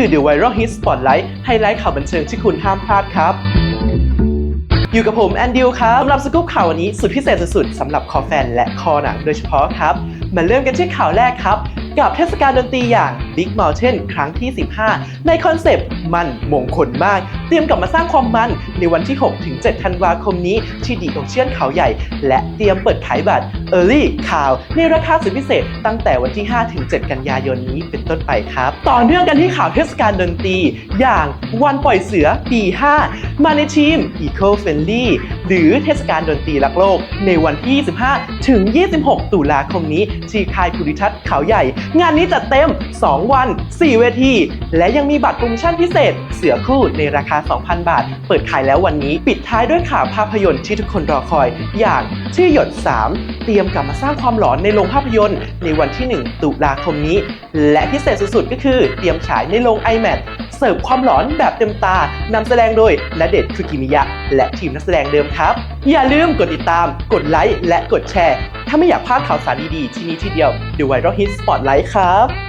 คือ The Viral Hit Spotlight ไฮไลท์ข่าวบันเทิงที่คุณห้ามพลาดครับ อยู่กับผมแอนดิวครับสำหรับสกู๊ปข่าววันนี้สุดพิเศษสุดๆสำหรับคอแฟนและคอหนังโดยเฉพาะครับ มาเริ่มกันที่ข่าวแรกครับ กับเทศกาลดนตรีอย่าง Big Mountain ครั้งที่ 15 ในคอนเซปต์ มันมงคลมาก เตรียมกลับมาสร้างความมันในวันที่6ถึง7ธันวาคมนี้ที่ดีโอเชียนเขาใหญ่ และเตรียมเปิดขายบัตร Early ข่าวในราคาสุดพิเศษตั้งแต่วันที่5ถึง7กันยายนนี้เป็นต้นไปครับ ต่อเนื่องกันที่ข่าวเทศกาลดนตรี อย่างวันปล่อยเสือปี 5 มาในทีม Eco Friendly หรือเทศกาลดนตรีรักโลก ในวันที่ 25 ถึง 26 ตุลาคมนี้ ที่ค่ายภูริทัศน์เขาใหญ่ งานนี้จัดเต็ม 2 วัน 4 เวที และยังมีบัตรโปรโมชั่นพิเศษเสือคู่ในราคา 2,000 บาท เปิดขายแล้ววันนี้ ปิดท้ายด้วยข่าวภาพยนตร์ที่ทุกคนรอคอย อย่างชื่อหยด 3 เตรียมกลับมาสร้างความหลอนในโรงภาพยนตร์ ในวันที่ 1 ตุลาคมนี้ และพิเศษสุดๆ ก็คือเตรียมฉายในโรง iMac เสิร์ฟความหลอนแบบเต็มตานำแสดงโดยณเดชคุกิมิยะ และทีมนักแสดงเดิมครับ อย่าลืมกดติดตาม กดไลค์และกดแชร์ ถ้าไม่อยากพลาดข่าวสารดีๆที่นี่ทีเดียว The Viral Hit Spotlight ครับ